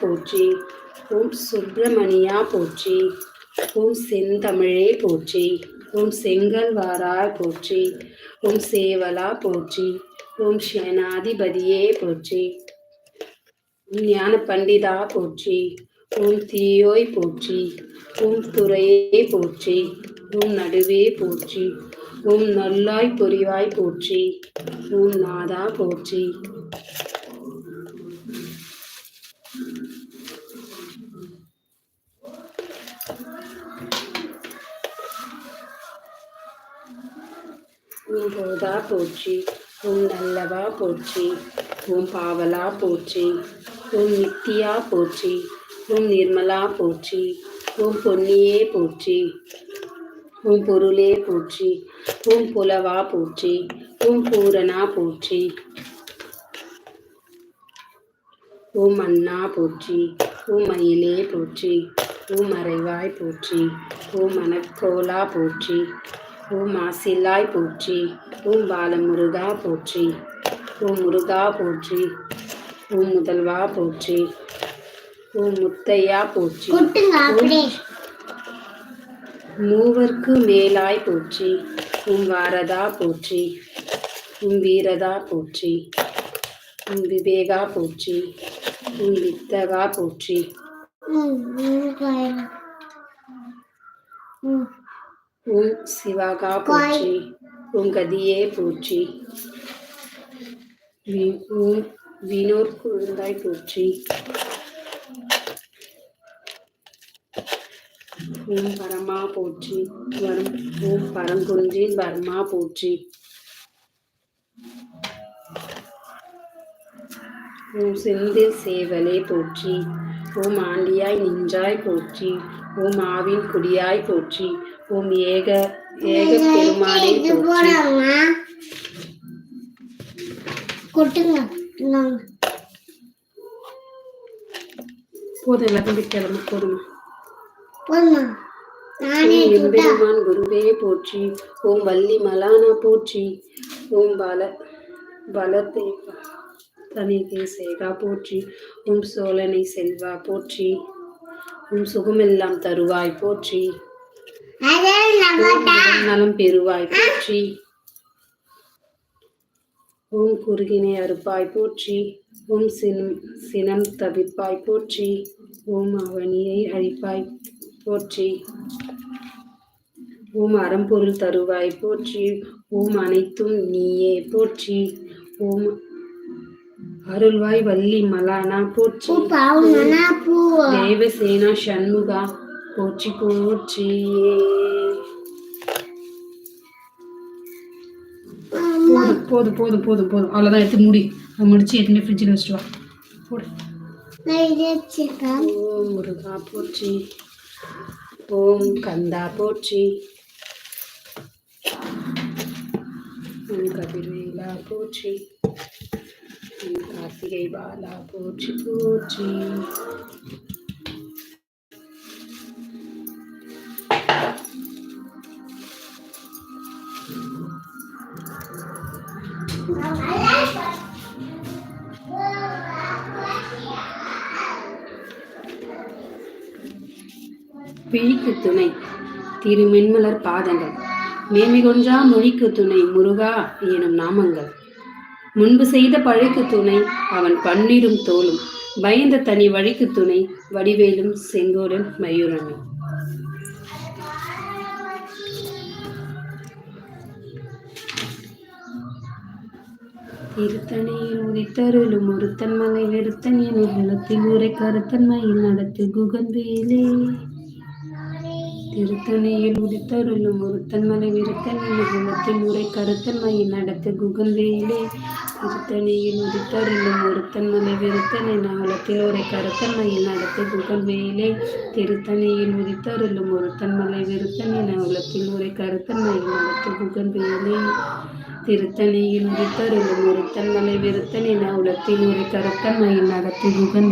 போற்றி ஓம் சுப்பிரமணியா போற்றி ஓம் செந்தமிழே போற்றி ஓம் செங்கல்வாரா போற்றி ஓம் சேவலா போற்றி ஓம் சேனாதிபதியே போற்றி ஓம் ஞான பண்டிதா போற்றி ஓம் தீயோய் போற்றி ஓம் துறையே போற்றி ஓம் நடுவே போற்றி ஓம் நல்லாய் பொறிவாய் போற்றி ஓம் நாதா போற்றி உன் போதா போற்றி உன் நல்லவா போற்றி உன் பாவலா போற்றி உன் நித்தியா போற்றி உன் நிர்மலா போற்றி உன் பொன்னியே போற்றி உன் பொருளே போற்றி உன் புலவா போற்றி உன் பூரணா போற்றி ஓம் அண்ணா போற்றி ஓம் மயிலே போற்றி ஓம் மறைவாய் போற்றி ஓம் மனக்கோலா போற்றி ஓம் மாசில்லாய் போற்றி ஓம் பாலமுருகா போற்றி ஓம் முருகா போற்றி ஓம் முதல்வா போற்றி ஓம் முத்தையா போற்றி மூவர்க்கு மேலாய் போற்றி உம் வாரதா போற்றி உம் வீரதா போற்றி உம் விவேகா போற்றி உம் வித்தகா போற்றி. ம், ம், கோயில். ம், உம் சிவகா போற்றி உம் கதியே போற்றி வி- உம் வினோர் குழந்தாய் போற்றி ஓம் பரமா போற்றி வரம் ஓம் பரங்குன்றின் பர்மா போற்றி ஓம் செந்தில் சேவலே போற்றி ஓம் ஆண்டியாய் நின்றாய் போற்றி. ஓம் ஆவின் குடியாய் போற்றி. ஓம் ஏக ஏக பெருமானே போற்றி. போதும் எல்லாத்தையும் கிளம்பு போதுமா? போதுமா? எம்பெருமான் குருவே போற்றி. ஓம் வள்ளி மலானா போற்றி. ஓம் பல பலதேவா தனிகே சேகா போற்றி. ஓம் சோழனை செல்வா போற்றி. ஓம் சுகமெல்லாம் தருவாய் போற்றி. நலம் பெறுவாய் போற்றி. ஓம் குறுகினை அறுப்பாய் போற்றி. ஓம் சினம் சினம் தவிர்ப்பாய் போற்றி. ஓம் அவனியை அழிப்பாய் போற்றி. ஓம் அறம்பொருள் தருவாய் போற்றி. ஓம் அனைத்தும் நீயே போற்றி. ஓம் அருள்வாய் வள்ளி மலானா போற்றி. தேவசேனா சண்முகா போற்றி போற்றி. போதும் போதும் போதும் போதும் போதும் அவ்வளோதான் எடுத்து மூடி. அதை முடிச்சு எடுத்து ஃப்ரிட்ஜில் வச்சுட்டு வா. போடு. ஓம் முருகா போற்றி. ஓம் கந்தா போற்றி. ஓம் கதிர்வேலா போற்றி. ஓம் கார்த்திகை பாலா போற்றி போற்றி விழிக்கு துணை திருமென்மலர் பாதங்கள். மேன்மை கொன்றா மொழிக்கு துணை முருகா எனும் நாமங்கள். முன்பு செய்த பழைக்கு துணை அவன் பன்னிரும் தோலும் பயந்த தனி வழிக்கு துணை வடிவேலும் செங்கோடன் மயூரனும் திருத்தணியில் உதித்தருளும் ஒருத்தன் மலை வெறுத்தன் என உள்ளத்தில் உரை கருத்தன்மையில் நடத்து குகந்தேலே திருத்தணியில் உதித்தருளும் ஒருத்தன் மலை விருத்தன் என உரை ஊரை கருத்தன்மையில் நடத்து குகந்தேலே திருத்தணியில் உதித்தருளும் ஒருத்தன் மலை விருத்தனை என உரை ஊரை கருத்தன்மையில் நடத்த குகந்தேலே திருத்தணியில் உதித்தருளும் ஒருத்தன் மலை விருத்தனை என உரை ஊரை கருத்தன்மையில் நடத்த குகந்தேலே திருத்தணியில் உதித்தருளும் ஒருத்தன் மலை விருத்தனை என உரை ஒரு கருத்தன் மயில் நடத்தி குகன்